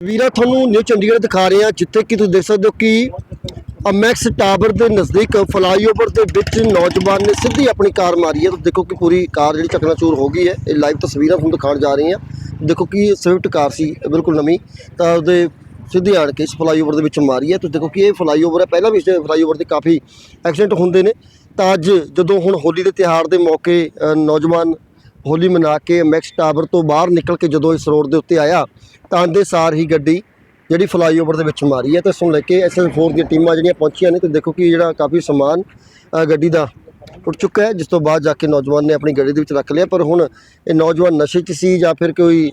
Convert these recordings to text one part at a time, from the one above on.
ਵੀਰਾ, ਤੁਹਾਨੂੰ ਨਿਊ ਚੰਡੀਗੜ੍ਹ ਦਿਖਾ ਰਹੇ ਹਾਂ, ਜਿੱਥੇ ਕਿ ਤੁਸੀਂ ਦੇਖ ਸਕਦੇ ਹੋ ਕਿ ਅਮੈਕਸ ਟਾਵਰ ਦੇ ਨਜ਼ਦੀਕ ਫਲਾਈਓਵਰ ਦੇ ਵਿੱਚ ਨੌਜਵਾਨ ਨੇ ਸਿੱਧੀ ਆਪਣੀ ਕਾਰ ਮਾਰੀ ਹੈ। ਤੁਸੀਂ ਦੇਖੋ ਕਿ ਪੂਰੀ ਕਾਰ ਜਿਹੜੀ ਚਕਨਾਚੂਰ ਹੋ ਗਈ ਹੈ। ਇਹ ਲਾਈਵ ਤਸਵੀਰਾਂ ਤੁਹਾਨੂੰ ਦਿਖਾਉਣ ਜਾ ਰਹੇ ਹਾਂ। ਦੇਖੋ ਕਿ ਸਵਿਫਟ ਕਾਰ ਸੀ ਬਿਲਕੁਲ ਨਵੀਂ, ਤਾਂ ਉਹਦੇ ਸਿੱਧੀ ਆਣ ਕੇ ਇਸ ਫਲਾਈਓਵਰ ਦੇ ਵਿੱਚ ਮਾਰੀ ਹੈ। ਤੁਸੀਂ ਦੇਖੋ ਕਿ ਇਹ ਫਲਾਈਓਵਰ ਹੈ। ਪਹਿਲਾਂ ਵੀ ਇਸ ਫਲਾਈਓਵਰ ਦੇ ਕਾਫੀ ਐਕਸੀਡੈਂਟ ਹੁੰਦੇ ਨੇ। ਤਾਂ ਅੱਜ ਜਦੋਂ ਹੁਣ ਹੋਲੀ ਦੇ ਤਿਉਹਾਰ ਦੇ ਮੌਕੇ ਨੌਜਵਾਨ ਹੋਲੀ ਮਨਾ ਕੇ ਮੈਕਸ ਟਾਵਰ ਤੋਂ ਬਾਹਰ ਨਿਕਲ ਕੇ ਜਦੋਂ ਇਸ ਰੋਡ ਦੇ ਉੱਤੇ ਆਇਆ, ਤਾਂ ਆਉਂਦੇ ਸਾਰ ਹੀ ਗੱਡੀ ਜਿਹੜੀ ਫਲਾਈਓਵਰ ਦੇ ਵਿੱਚ ਮਾਰੀ ਹੈ। ਤੇ ਇਸ ਨੂੰ ਲੈ ਕੇ ਐਸਐਸ4 ਦੀਆਂ ਟੀਮਾਂ ਜਿਹੜੀਆਂ ਪਹੁੰਚੀਆਂ ਨੇ, ਤੇ ਦੇਖੋ ਕਿ ਜਿਹੜਾ ਕਾਫੀ ਸਮਾਨ ਗੱਡੀ ਦਾ ਟੁੱਟ ਚੁੱਕਾ ਹੈ, ਜਿਸ ਤੋਂ ਬਾਅਦ ਜਾ ਕੇ ਨੌਜਵਾਨ ਨੇ ਆਪਣੀ ਗੱਡੀ ਦੇ ਵਿੱਚ ਰੱਖ ਲਿਆ, ਪਰ ਹੁਣ ਇਹ ਨੌਜਵਾਨ ਨਸ਼ੇ 'ਚ ਸੀ ਜਾਂ ਫਿਰ ਕੋਈ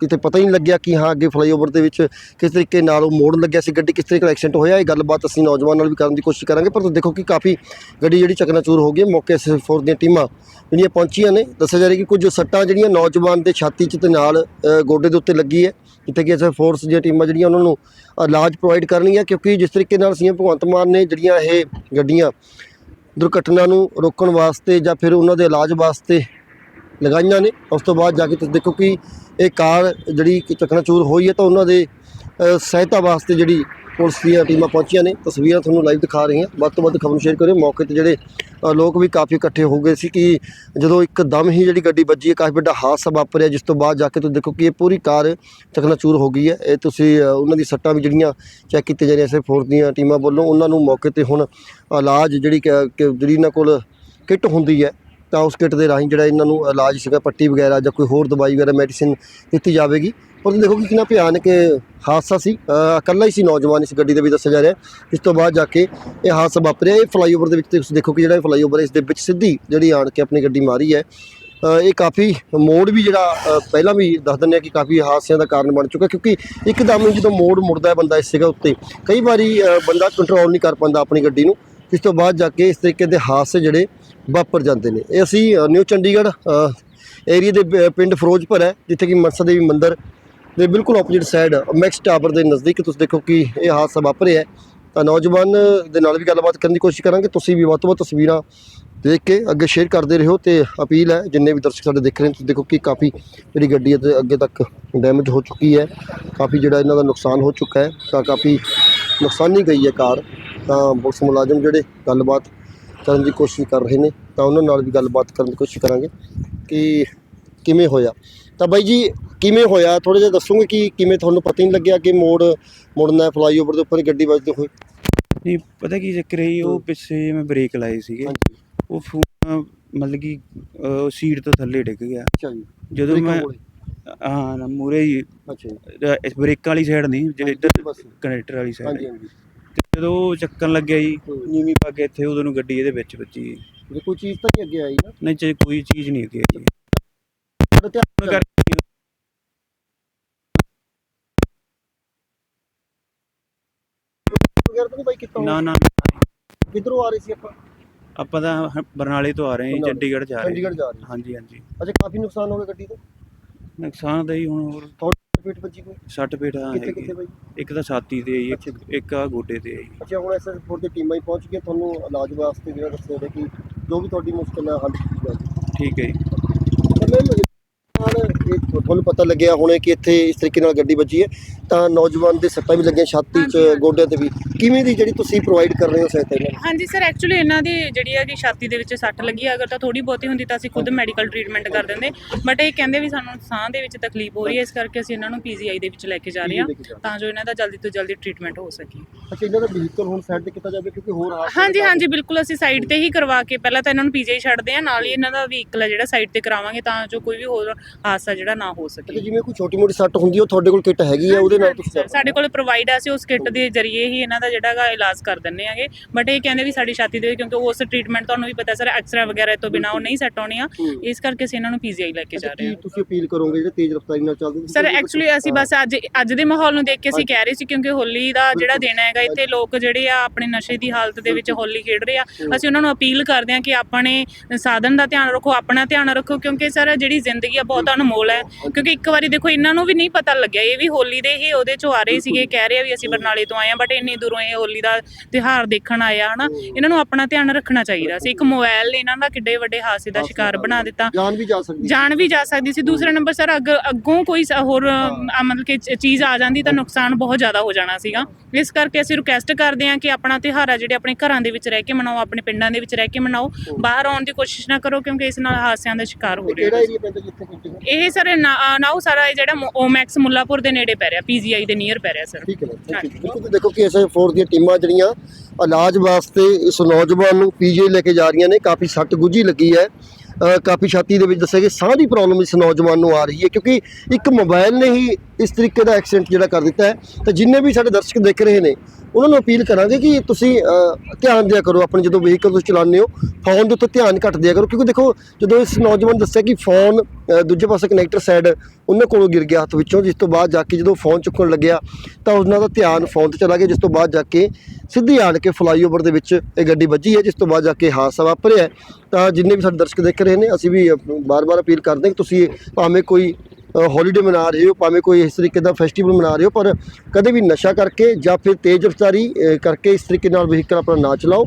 ਕਿਤੇ ਪਤਾ ਹੀ ਨਹੀਂ ਲੱਗਿਆ ਕਿ ਹਾਂ, ਅੱਗੇ ਫਲਾਈਓਵਰ ਦੇ ਵਿੱਚ ਕਿਸ ਤਰੀਕੇ ਨਾਲ ਉਹ ਮੋੜ ਲੱਗਿਆ ਸੀ, ਗੱਡੀ ਕਿਸ ਤਰੀਕੇ ਨਾਲ ਐਕਸੀਡੈਂਟ ਹੋਇਆ, ਇਹ ਗੱਲਬਾਤ ਅਸੀਂ ਨੌਜਵਾਨ ਨਾਲ ਵੀ ਕਰਨ ਦੀ ਕੋਸ਼ਿਸ਼ ਕਰਾਂਗੇ, ਪਰ ਤੁਸੀਂ ਦੇਖੋ ਕਿ ਕਾਫੀ ਗੱਡੀ ਜਿਹੜੀ ਚਕਨਾਚੂਰ ਹੋ ਗਈ ਹੈ। ਮੌਕੇ ਐਸਐਸ4 ਦੀਆਂ ਟੀਮਾਂ ਜਿਹੜੀਆਂ ਪਹੁੰਚੀਆਂ ਨੇ, ਦੱਸਿਆ ਜਾ ਰਿਹਾ ਕਿ ਕੁਝ ਸੱਟਾਂ ਜਿਹੜੀਆਂ ਨੌਜਵਾਨ ਦੇ ਛਾਤੀ 'ਚ ਤੇ ਨਾਲ ਗੋਡੇ ਦੇ ਉੱਤੇ ਲੱਗੀ ਹੈ, ਜਿੱਥੇ ਕਿ ਅਸੀਂ ਫੋਰਸ ਦੀਆਂ ਟੀਮਾਂ ਜਿਹੜੀਆਂ ਉਹਨਾਂ ਨੂੰ ਇਲਾਜ ਪ੍ਰੋਵਾਈਡ ਕਰਨਗੀਆਂ, ਕਿਉਂਕਿ ਜਿਸ ਤਰੀਕੇ ਨਾਲ ਸੀਐਮ ਭਗਵੰਤ ਮਾਨ ਨੇ ਜਿਹੜੀਆਂ ਇਹ ਗੱਡੀਆਂ ਦੁਰਘਟਨਾ ਨੂੰ ਰੋਕਣ ਵਾਸਤੇ ਜਾਂ ਫਿਰ ਉਹਨਾਂ ਦੇ ਇਲਾਜ ਵਾਸਤੇ ਲਗਾਈਆਂ ਨੇ। ਉਸ ਤੋਂ ਬਾਅਦ ਜਾ ਕੇ ਤੁਸੀਂ ਦੇਖੋ ਕਿ ਇਹ ਕਾਰ ਜਿਹੜੀ ਕਿ ਚਕਨਾਚੂਰ ਹੋਈ ਹੈ ਤਾਂ ਉਹਨਾਂ ਦੇ ਸਹਾਇਤਾ ਵਾਸਤੇ ਜਿਹੜੀ ਪੁਲਿਸ ਦੀਆਂ ਟੀਮਾਂ ਪਹੁੰਚੀਆਂ ਨੇ। ਤਸਵੀਰਾਂ ਤੁਹਾਨੂੰ ਲਾਈਵ ਦਿਖਾ ਰਹੇ ਹਾਂ। ਵੱਧ ਤੋਂ ਵੱਧ ਖਬਰ ਸ਼ੇਅਰ ਕਰਿਓ। ਮੌਕੇ ਤੇ ਜਿਹੜੇ ਲੋਕ ਵੀ ਕਾਫੀ ਇਕੱਠੇ ਹੋ ਗਏ ਸੀ ਕਿ ਜਦੋਂ ਇੱਕਦਮ ਹੀ ਜਿਹੜੀ ਗੱਡੀ ਵੱਜੀ ਹੈ ਕਾਫੀ ਵੱਡਾ ਹਾਦਸਾ ਵਾਪਰਿਆ, ਜਿਸ ਤੋਂ ਬਾਅਦ ਜਾ ਕੇ ਤੁਸੀਂ ਦੇਖੋ ਕਿ ਇਹ ਪੂਰੀ ਕਾਰ ਚਕਨਾਚੂਰ ਹੋ ਗਈ ਹੈ। ਇਹ ਤੁਸੀਂ ਉਹਨਾਂ ਦੀ ਸੱਟਾਂ ਵੀ ਜਿਹੜੀਆਂ ਚੈੱਕ ਕੀਤੇ ਜਾ ਰਹੀਆਂ ਐਸੇ ਫੋਰਸ ਦੀਆਂ ਟੀਮਾਂ ਵੱਲੋਂ। ਉਹਨਾਂ ਨੂੰ ਮੌਕੇ ਤੇ ਹੁਣ ਇਲਾਜ ਜਿਹੜੀ ਕਿ- ਜਿਹੜੀ ਇਹਨਾਂ ਕੋਲ ਕਿੱਟ ਹੁੰਦੀ ਹੈ, ਤਾਂ ਉਸ ਕਿੱਟ ਦੇ ਰਾਹੀਂ ਜਿਹੜਾ ਇਹਨਾਂ ਨੂੰ ਇਲਾਜ ਸੀਗਾ, ਪੱਟੀ ਵਗੈਰਾ ਜਾਂ ਕੋਈ ਹੋਰ ਦਵਾਈ ਵਗੈਰਾ ਮੈਡੀਸਿਨ ਦਿੱਤੀ ਜਾਵੇਗੀ। ਪਰ ਤੁਸੀਂ ਦੇਖੋ ਕਿ ਕਿੰਨਾ ਭਿਆਨਕ ਹਾਦਸਾ ਸੀ। ਅ, ਇਕੱਲਾ ਹੀ ਸੀ ਨੌਜਵਾਨ ਇਸ ਗੱਡੀ ਦੇ ਵਿੱਚ ਦੱਸਿਆ ਜਾ ਰਿਹਾ ਹੈ। ਇਸ ਤੋਂ ਬਾਅਦ ਜਾ ਕੇ ਇਹ ਹਾਦਸਾ ਵਾਪਰਿਆ। ਇਹ ਫਲਾਈਓਵਰ ਦੇ ਵਿੱਚ ਤੁਸੀਂ ਦੇਖੋ ਕਿ ਜਿਹੜਾ ਫਲਾਈਓਵਰ ਇਸ ਦੇ ਵਿੱਚ ਸਿੱਧੀ ਜਿਹੜੀ ਆਣ ਕੇ ਆਪਣੀ ਗੱਡੀ ਮਾਰੀ ਹੈ। ਅ, ਇਹ ਕਾਫੀ ਮੋੜ ਵੀ ਜਿਹੜਾ ਅ, ਪਹਿਲਾਂ ਵੀ ਦੱਸ ਦਿੰਦੇ ਆ ਕਿ ਕਾਫੀ ਹਾਦਸਿਆਂ ਦਾ ਕਾਰਨ ਬਣ ਚੁੱਕਾ ਕਿਉਂਕਿ ਇੱਕਦਮ ਹੀ ਜਦੋਂ ਮੋੜ ਮੁੜਦਾ ਹੈ ਬੰਦਾ ਇਸ ਜਗ੍ਹਾ ਉੱਤੇ ਕਈ ਵਾਰੀ ਅ, ਬੰਦਾ ਕੰਟਰੋਲ ਨਹੀਂ ਕਰ ਪਾਉਂਦਾ ਆਪਣੀ ਗੱਡੀ ਨੂੰ। ਇਸ ਤੋਂ ਬਾਅਦ ਜਾ ਕੇ ਇਸ ਤਰੀਕੇ ਦੇ ਹਾਦਸੇ ਜਿਹੜੇ ਵਾਪਰ ਜਾਂਦੇ ਨੇ। ਇਹ ਅਸੀਂ ਨਿਊ ਚੰਡੀਗੜ੍ਹ ਏਰੀਆ ਦੇ ਪ- ਪਿੰਡ ਫਿਰੋਜ਼ਪੁਰ ਹੈ ਜਿੱਥੇ ਕਿ ਮਨਸਾ ਦੇਵੀ ਮੰਦਿਰ ਦੇ ਬਿਲਕੁਲ ਆਪੋਜ਼ਿਟ ਸਾਈਡ ਮੈਕਸ ਟਾਵਰ ਦੇ ਨਜ਼ਦੀਕ ਤੁਸੀਂ ਦੇਖੋ ਕਿ ਇਹ ਹਾਦਸਾ ਵਾਪਰਿਆ ਹੈ। ਤਾਂ ਨੌਜਵਾਨ ਦੇ ਨਾਲ ਵੀ ਗੱਲਬਾਤ ਕਰਨ ਦੀ ਕੋਸ਼ਿਸ਼ ਕਰਾਂਗੇ। ਤੁਸੀਂ ਵੀ ਵੱਧ ਤੋਂ ਵੱਧ ਤਸਵੀਰਾਂ ਦੇਖ ਕੇ ਅੱਗੇ ਸ਼ੇਅਰ ਕਰਦੇ ਰਹੋ ਤੇ ਅਪੀਲ ਹੈ, ਜਿੰਨੇ ਵੀ ਦਰਸ਼ਕ ਸਾਡੇ ਦੇਖ ਰਹੇ ਨੇ, ਤੁਸੀਂ ਦੇਖੋ ਕਿ ਕਾਫੀ ਜਿਹੜੀ ਗੱਡੀ ਹੈ ਤੇ ਅੱਗੇ ਤੱਕ ਡੈਮੇਜ ਹੋ ਚੁੱਕੀ ਹੈ। ਕਾਫੀ ਜਿਹੜਾ ਇਹਨਾਂ ਦਾ ਨੁਕਸਾਨ ਹੋ ਚੁੱਕਾ ਹੈ, ਤਾਂ ਕਾਫੀ ਨੁਕਸਾਨੀ ਗਈ ਹੈ ਕਾਰ। ਤਾਂ ਪੁਲਿਸ ਮੁਲਾਜ਼ਮ ਜਿਹੜੇ ਗੱਲਬਾਤ ਕਰਨ ਦੀ ਕੋਸ਼ਿਸ਼ ਕਰ ਰਹੇ ਨੇ, ਤਾਂ ਉਹਨਾਂ ਨਾਲ ਵੀ ਗੱਲਬਾਤ ਕਰਨ ਦੀ ਕੋਸ਼ਿਸ਼ ਕਰਾਂਗੇ ਕਿ ਕਿਵੇਂ ਹੋਇਆ। ਤਾਂ ਬਾਈ ਜੀ ਕਿਵੇਂ ਹੋਇਆ? ਥੋੜਾ ਜਿਹਾ ਦੱਸੋਗੇ ਕਿ ਕਿਵੇਂ ਤੁਹਾਨੂੰ ਪਤਾ ਹੀ ਨਹੀਂ ਲੱਗਿਆ ਕਿ ਮੋੜ ਮੁੜਨਾ ਫਲਾਈਓਵਰ ਦੇ ਉੱਪਰ ਗੱਡੀ ਵੱਜਦੀ ਹੋਈ? ਨਹੀਂ ਪਤਾ ਕੀ ਚੱਕਰ ਹੈ ਉਹ। ਪਿੱਛੇ ਮੈਂ ਬ੍ਰੇਕ ਲਾਏ ਸੀਗੇ। ਉਹ ਫੋਨ ਮਤਲਬ ਕਿ ਸੀਟ ਤੋਂ ਥੱਲੇ ਡਿੱਗ ਗਿਆ। ਅੱਛਾ ਜੀ। ਜਦੋਂ ਮੈਂ। ਹਾਂ ਨਾ ਮੂਰੇ ਹੀ। ਅੱਛਾ ਇਸ ਬ੍ਰੇਕਾਂ ਵਾਲੀ ਸਾਈਡ ਨਹੀਂ ਜੇ ਇੱਧਰ ਕਨੈਕਟਰ ਵਾਲੀ ਸਾਈਡ ਹਾਂਜੀ ਹਾਂਜੀ। ਜਦੋਂ ਉਹ ਚੱਕਣ ਲੱਗਿਆ ਜੀ। ਨੀਵੀਂ ਪਾ ਕੇ ਇੱਥੇ ਉਦੋਂ ਨੂੰ ਗੱਡੀ ਇਹਦੇ ਵਿੱਚ ਵੱਜੀ। ਕੋਈ ਚੀਜ਼ ਤਾਂ ਨਹੀਂ ਅੱਗੇ ਆਈ ਨਾ? ਨਹੀਂ ਚਾਹੇ ਕੋਈ ਚੀਜ਼ ਨਹੀਂ ਅੱਗੇ ਜੀ ਤੁਹਾਡਾ ਧਿਆਨ ਕਰ ਵਗੈਰਾ ਤਾਂ ਨਹੀਂ ਬਾਈ ਕੀਤਾ ਨਾ ਨਾ ਕਿੱਧਰੋਂ ਆ ਰਹੇ ਸੀ ਆਪਾਂ? ਆਪਾਂ ਤਾਂ ਹ- ਬਰਨਾਲੇ ਤੋਂ ਆ ਰਹੇ ਹਾਂ ਜੀ। ਚੰਡੀਗੜ੍ਹ ਜਾ ਰਹੇ ਹਾਂ। ਚੰਡੀਗੜ੍ਹ ਜਾ ਰਹੇ ਸੀ। ਹਾਂਜੀ ਹਾਂਜੀ। ਅੱਛਾ ਕਾਫੀ ਨੁਕਸਾਨ ਹੋ ਗਿਆ ਗੱਡੀ ਦਾ ਨੁਕਸਾਨ ਦਾ ਹੀ ਹੁਣ ਹੋਰ। ਥੋੜਾ ਪੇਟ ਵੱਜੀ ਕੋਈ? 60 ਪੇਟਾਂ ਕਿੱਥੇ ਹੈਗੀ। ਕਿੱਥੇ ਬਾਈ? ਇੱਕ ਤਾਂ ਛਾਤੀ ਤੇ ਹੈ ਜੀ, ਅੱਛਾ। ਇੱਕ- ਇੱਕ ਆ ਗੋਡੇ ਤੇ ਹੈ ਜੀ। ਅੱਛਾ ਹੁਣ ਐਸਐਸ ਫੋਰ ਦੀ ਟੀਮਾਂ ਹੀ ਪਹੁੰਚ ਗਈਆਂ। ਤੁਹਾਨੂੰ ਇਲਾਜ ਵਾਸਤੇ ਜਿਹੜਾ ਦੱਸਿਆ ਗਿਆ ਕਿ ਜੋ ਵੀ ਤੁਹਾਡੀ ਮੁਸ਼ਕਲ ਹੈ ਹੱਲ ਕੀਤੀ ਜਾਵੇ ਠੀਕ ਹੈ ਜੀ। ਤਾਂ ਮੈਮ ਇਹ ਤੁਹਾਨੂੰ ਪਤਾ ਲੱਗਿਆ ਹੁਣੇ ਕਿ ਇੱਥੇ ਇਸ ਤਰੀਕੇ ਨਾਲ ਗੱਡੀ ਵੱਜੀ ਹੈ। ਤਾਂ ਨੌਜਵਾਨ ਦੇ ਸੱਟਾਂ ਵੀ ਲੱਗੀਆਂ ਛਾਤੀ 'ਚ। ਗੋਡਿਆਂ ਤੇ ਵੀ। ਕਿਵੇਂ ਦੀ ਜਿਹੜੀ ਤੁਸੀਂ ਪ੍ਰੋਵਾਈਡ ਕਰ ਰਹੇ ਹੋ ਸਹਾਇਤਾ ਇਹਨਾਂ ਨੂੰ ਹਾਂਜੀ ਸਰ ਐਕਚੁਅਲੀ ਇਹਨਾਂ ਦੀ ਜਿਹੜੀ ਹੈ ਕਿ ਛਾਤੀ ਦੇ ਵਿੱਚ ਸੱਟ ਲੱਗੀ ਹੈ। ਅਗਰ ਤਾਂ ਥੋੜੀ ਬਹੁਤੀ ਹੁੰਦੀ ਤਾਂ ਅਸੀਂ ਖੁਦ ਮੈਡੀਕਲ ਟ੍ਰੀਟਮੈਂਟ ਕਰ ਦਿੰਦੇ। ਬਟ ਇਹ ਕਹਿੰਦੇ ਵੀ ਸਾਨੂੰ ਸਾਹ ਦੇ ਵਿੱਚ ਤਕਲੀਫ ਹੋ ਰਹੀ ਹੈ ਇਸ ਕਰਕੇ ਅਸੀਂ ਇਹਨਾਂ ਨੂੰ ਪੀਜੀਆਈ ਦੇ ਵਿੱਚ ਲੈ ਕੇ ਜਾ ਰਹੇ ਹਾਂ ਤਾਂ ਜੋ ਇਹਨਾਂ ਦਾ ਜਲਦੀ ਤੋਂ ਜਲਦੀ ਟ੍ਰੀਟਮੈਂਟ ਹੋ ਸਕੇ। ਅੱਛਾ ਇਹਨਾਂ ਦਾ ਵਹੀਕਲ ਹੁਣ ਸਾਈਡ ਤੇ ਕੀਤਾ ਜਾਵੇ ਕਿਉਂਕਿ ਹੋਰ ਹਾਂਜੀ ਹਾਂਜੀ ਬਿਲਕੁਲ ਅਸੀਂ ਸਾਈਡ ਤੇ ਹੀ ਕਰਵਾ ਕੇ ਪਹਿਲਾਂ ਤਾਂ ਇਹਨਾਂ ਨੂੰ ਪੀਜੀਆਈ ਛੱਡਦੇ ਹਾਂ ਨਾਲ ਹੀ ਇਹਨਾਂ ਦਾ ਵਹੀਕਲ ਹੈ ਜਿਹੜਾ ਸਾਈਡ ਤੇ ਕਰਾਵਾਂਗੇ ਤਾਂ ਜੋ ਕੋਈ ਵੀ ਹੋਰ ਹਾਦਸਾ ਜਿਹੜਾ ਨਾ ਹੋ ਸਕੇ। ਜਿਵੇਂ ਕੋਈ ਛੋਟੀ ਮੋਟੀ ਸੱਟ ਹੁੰਦੀ ਉਹ ਤੁਹਾਡੇ ਕੋਲ ਕਿੱਟ ਹੈਗੀ ਹੈ ਉਹਦੇ ਨਾਲ ਤੁਸੀਂ ਸਾਡੇ ਕੋਲ ਪ੍ਰੋਵਾਈਡ ਆ ਅਸੀਂ ਉਸ ਕਿੱਟ ਦੇ ਜ਼ਰੀਏ ਹੀ ਇਹਨਾਂ ਦਾ ਜਿਹੜਾ ਹੈਗਾ ਇਲਾਜ ਕਰ ਦਿੰਨੇ ਆਗੇ ਬਟ ਇਹ ਕਹਿੰਦੇ ਵੀ ਸਾਡੀ ਛਾਤੀ ਦੇ ਕਿਉਂਕਿ ਉਸ ਟ੍ਰੀਟਮੈਂਟ ਤੁਹਾਨੂੰ ਵੀ ਪਤਾ ਸਰ ਐਕਸਰਾ ਵਗੈਰਾ ਤੋਂ ਬਿਨਾ ਉਹ ਨਹੀਂ ਸੈੱਟ ਆਉਣੀਆਂ ਹੂੰ। ਇਸ ਕਰਕੇ ਅਸੀਂ ਇਹਨਾਂ ਨੂੰ ਪੀਜੀਆਈ ਲੈ ਕੇ ਜਾ ਰਹੇ ਹਾਂ। ਤੁਸੀਂ ਅਪੀਲ ਕਰੋਗੇ ਜਿਹੜੇ ਤੇਜ਼ ਰਫ਼ਤਾਰੀ ਨਾਲ ਚੱਲਦੇ? ਸਰ ਐਕਚੁਅਲੀ ਅਸੀਂ ਬਸ ਅੱਜ ਅੱਜ ਦੇ ਮਾਹੌਲ ਨੂੰ ਦੇਖ ਕੇ ਅਸੀਂ ਕਹਿ ਰਹੇ ਸੀ ਕਿਉਂਕਿ ਹੋਲੀ ਦਾ ਜਿਹੜਾ ਦਿਨ ਹੈਗਾ ਇੱਥੇ ਲੋਕ ਜਿਹੜੇ ਆ ਆਪਣੇ ਨਸ਼ੇ ਦੀ ਹਾਲਤ ਦੇ ਵਿੱਚ ਹੋਲੀ ਖੇਡ ਰਹੇ ਆ। ਅਸੀਂ ਉਹਨਾਂ ਨੂੰ ਅਪੀਲ ਕਰਦੇ ਹਾਂ ਕਿ ਆਪਣੇ ਸਾਧਨ ਦਾ ਧਿਆਨ ਰੱਖੋ ਆਪਣਾ ਧਿਆਨ ਰੱਖੋ ਕਿਉਂਕਿ ਸਰ ਜਿਹੜੀ ਜ਼ਿੰਦਗੀ ਆ ਬਹੁਤ ਅਨਮੋਲ ਹੈ। ਕਿਉਂਕਿ ਇੱਕ ਵਾਰੀ ਦੇਖੋ ਇਹਨਾਂ ਨੂੰ ਵੀ ਨਹੀਂ ਪਤਾ ਲੱਗਿਆ। ਇਹ ਵੀ ਹੋਲੀ ਦੇ ਹੀ ਉਹਦੇ ਚੋਂ ਆ ਰਹੇ ਸੀਗੇ ਕਹਿ ਰਹੇ ਆ ਵੀ ਅਸੀਂ ਬਰਨਾਲੇ ਤੋਂ ਆਏ ਆ ਬਟ ਇੰਨੀ ਦੂਰੋਂ ਇਹ ਹੋਲੀ ਦਾ ਤਿਉਹਾਰ ਦੇਖਣ ਆਏ ਆ ਹਨਾ ਇਹਨਾਂ ਨੂੰ ਆਪਣਾ ਧਿਆਨ ਰੱਖਣਾ ਚਾਹੀਦਾ ਸੀ। ਇੱਕ ਮੋਬਾਈਲ ਨੇ ਇਹਨਾਂ ਦਾ ਕਿੱਡੇ ਵੱਡੇ ਹਾਸੇ ਦਾ ਸ਼ਿਕਾਰ ਬਣਾ ਦਿੱਤਾ। ਜਾਨ ਵੀ ਜਾ ਸਕਦੀ ਜਾਨ ਵੀ ਜਾ ਸਕਦੀ ਸੀ। ਦੂਸਰਾ ਨੰਬਰ ਸਰ ਅੱਗ ਕੋਈ ਹੋਰ ਮਤਲਬ ਕਿ ਚੀਜ਼ ਆ ਜਾਂਦੀ ਤਾਂ ਨੁਕਸਾਨ ਬਹੁਤ ਜ਼ਿਆਦਾ ਹੋ ਜਾਣਾ ਸੀਗਾ। ਇਸ ਕਰਕੇ ਅਸੀਂ ਰਿਕੁਐਸਟ ਕਰਦੇ ਹਾਂ ਕਿ ਆਪਣਾ ਤਿਉਹਾਰ ਆ ਜਿਹੜੇ ਆਪਣੇ ਘਰਾਂ ਦੇ ਵਿੱਚ ਰਹਿ ਕੇ ਮਨਾਓ ਆਪਣੇ ਪਿੰਡਾਂ ਦੇ ਵਿੱਚ ਰਹਿ ਕੇ ਮਨਾਓ। ਬਾਹਰ ਆਉਣ ਦੀ ਕੋਸ਼ਿਸ਼ ਨਾ ਕਰੋ ਕਿਉਂਕਿ ਇਸ ਨਾਲ ਹਾਸਿਆਂ ਦਾ ਸ਼ਿਕਾਰ ਹੋ ਰਹੇ। ਹੋ? ਇਹ ਸਰ ਨਾਓ ਸਾਰਾ ਜਿਹੜਾ ਓਮੈਕਸ ਮੁੱਲਾਪੁਰ ਦੇ ਨੇੜੇ ਪੈ ਰਿਹਾ ਪੀਜੀਆਈ ਦੇ ਨੀਅਰ ਪੈ ਰਿਹਾ ਸਰ। ਠੀਕ ਹੈ ਦੇਖੋ ਕਿ ਐਸਆਈ ਫੋਰ ਦੀਆਂ ਟੀਮਾਂ ਜਿਹੜੀਆਂ ਇਲਾਜ ਵਾਸਤੇ ਇਸ ਨੌਜਵਾਨ ਨੂੰ ਪੀਜੀ ਲੈ ਕੇ ਜਾ ਰਹੀਆਂ ਨੇ, ਕਾਫੀ ਸੱਟ ਗੁੱਝੀ ਲੱਗੀ ਹੈ। ਕਾਫੀ ਛਾਤੀ ਦੇ ਵਿੱਚ ਦੱਸਿਆ ਕਿ ਸਾਹ ਦੀ ਪ੍ਰੋਬਲਮ ਇਸ ਨੌਜਵਾਨ ਨੂੰ ਆ ਰਹੀ ਹੈ ਕਿਉਂਕਿ ਇੱਕ ਮੋਬਾਈਲ ਨੇ ਹੀ ਇਸ ਤਰੀਕੇ ਦਾ ਐਕਸੀਡੈਂਟ ਜਿਹੜਾ ਕਰ ਦਿੱਤਾ ਹੈ। ਤਾਂ ਜਿੰਨੇ ਵੀ ਸਾਡੇ ਦਰਸ਼ਕ ਦੇਖ ਰਹੇ ਨੇ ਉਹਨਾਂ ਨੂੰ ਅਪੀਲ ਕਰਾਂਗੇ ਕਿ ਤੁਸੀਂ ਧਿਆਨ ਦਿਆ ਕਰੋ ਆਪਣੇ ਜਦੋਂ ਵਹੀਕਲ ਤੁਸੀਂ ਚਲਾਉਂਦੇ ਹੋ ਫੋਨ ਦੇ ਉੱਤੇ ਧਿਆਨ ਘੱਟ ਦਿਆ ਕਰੋ, ਕਿਉਂਕਿ ਦੇਖੋ ਜਦੋਂ ਇਸ ਨੌਜਵਾਨ ਦੱਸਿਆ ਕਿ ਫੋਨ ਦੂਜੇ ਪਾਸੇ ਕਨੈਕਟਰ ਸਾਈਡ ਉਹਨਾਂ ਕੋਲੋਂ ਗਿਰ ਗਿਆ ਹੱਥ ਵਿੱਚੋਂ, ਜਿਸ ਤੋਂ ਬਾਅਦ ਜਾ ਕੇ ਜਦੋਂ ਫੋਨ ਚੁੱਕਣ ਲੱਗਿਆ, ਤਾਂ ਉਹਨਾਂ ਦਾ ਧਿਆਨ ਫੋਨ ਤੇ ਚਲਾ ਗਿਆ, ਜਿਸ ਤੋਂ ਬਾਅਦ ਜਾ ਕੇ ਸਿੱਧੀ ਆਣ ਕੇ ਫਲਾਈਓਵਰ ਦੇ ਵਿੱਚ ਇਹ ਗੱਡੀ ਵੱਜੀ ਹੈ, ਜਿਸ ਤੋਂ ਬਾਅਦ ਜਾ ਕੇ ਹਾਦਸਾ ਵਾਪਰਿਆ ਤਾਂ ਜਿੰਨੇ ਵੀ ਸਾਡੇ ਦਰਸ਼ਕ ਦੇਖ ਰਹੇ ਨੇ, ਅਸੀਂ ਵੀ ਬਾਰ-ਬਾਰ ਅਪੀਲ ਕਰਦੇ ਹਾਂ ਕਿ ਤੁਸੀਂ ਭਾਵੇਂ ਕੋਈ ਹੌਲੀਡੇ ਮਨਾ ਰਹੇ ਹੋ, ਭਾਵੇਂ ਕੋਈ ਇਸ ਤਰੀਕੇ ਦਾ ਫੈਸਟੀਵਲ ਮਨਾ ਰਹੇ ਹੋ, ਪਰ ਕਦੇ ਵੀ ਨਸ਼ਾ ਕਰਕੇ ਜਾਂ ਫਿਰ ਤੇਜ਼ ਰਫ਼ਤਾਰੀ ਕਰਕੇ ਇਸ ਤਰੀਕੇ ਨਾਲ ਵਹੀਕਲ ਆਪਣਾ ਨਾ ਚਲਾਓ।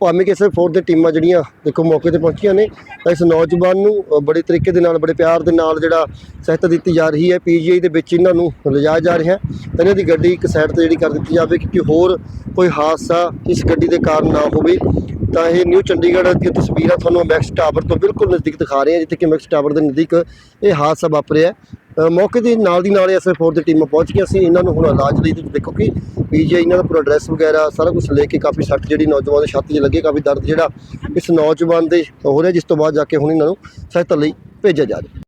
ਭਾਵੇਂ ਕਿਸੇ ਫੋਰ ਦੇ ਟੀਮਾਂ ਜਿਹੜੀਆਂ ਦੇਖੋ ਮੌਕੇ ਤੇ ਪਹੁੰਚੀਆਂ ਨੇ, ਤਾਂ ਇਸ ਨੌਜਵਾਨ ਨੂੰ ਬੜੇ ਤਰੀਕੇ ਦੇ ਨਾਲ, ਬੜੇ ਪਿਆਰ ਦੇ ਨਾਲ ਜਿਹੜਾ ਸਹਾਇਤਾ ਦਿੱਤੀ ਜਾ ਰਹੀ ਹੈ ਪੀਜੀਆਈ ਦੇ ਵਿੱਚ ਇਹਨਾਂ ਨੂੰ ਲਿਜਾਇਆ ਜਾ ਰਿਹਾ ਹੈ। ਤਾਂ ਇਹਨਾਂ ਦੀ ਗੱਡੀ ਇੱਕ ਸਾਈਡ ਤੇ ਜਿਹੜੀ ਕਰ ਦਿੱਤੀ ਜਾਵੇ ਕਿ ਹੋਰ ਕੋਈ ਹਾਦਸਾ ਇਸ ਗੱਡੀ ਦੇ ਕਾਰਨ ਨਾ ਹੋਵੇ। ਤਾਂ ਇਹ ਨਿਊ ਚੰਡੀਗੜ੍ਹ ਦੀਆਂ ਤਸਵੀਰਾਂ ਤੁਹਾਨੂੰ ਮੈਕਸ ਟਾਵਰ ਤੋਂ ਬਿਲਕੁਲ ਨਜ਼ਦੀਕ ਦਿਖਾ ਰਹੇ ਹਾਂ ਜਿੱਥੇ ਕਿ ਮੈਕਸ ਟਾਵਰ ਦੇ ਨਜ਼ਦੀਕ ਇਹ ਹਾਦਸਾ ਵਾਪਰਿਆ ਮੌਕੇ ਦੇ ਨਾਲ ਦੀ ਨਾਲ ਐਸਐਫ ਫੋਰ ਦੀ ਟੀਮਾਂ ਪਹੁੰਚ ਗਈਆਂ ਸੀ। ਇਹਨਾਂ ਨੂੰ ਹੁਣ ਇਲਾਜ ਲਈ ਤੁਸੀਂ ਦੇਖੋ ਕਿ ਪੀਜੀਆਈ, ਇਹਨਾਂ ਦਾ ਪੂਰਾ ਐਡਰੈਸ ਵਗੈਰਾ ਸਾਰਾ ਕੁਝ ਲੈ ਕੇ ਕਾਫੀ ਸੱਟ ਜਿਹੜੀ ਨੌਜਵਾਨ ਦੇ ਛਾਤੀ 'ਚ ਲੱਗੇ, ਕਾਫੀ ਦਰਦ ਜਿਹੜਾ ਇਸ ਨੌਜਵਾਨ ਦੇ ਹੋ ਰਿਹਾ, ਜਿਸ ਤੋਂ ਬਾਅਦ ਜਾ ਕੇ ਹੁਣ ਇਹਨਾਂ ਨੂੰ ਸਹਾਇਤਾ ਲਈ ਭੇਜਿਆ ਜਾ ਰਿਹਾ।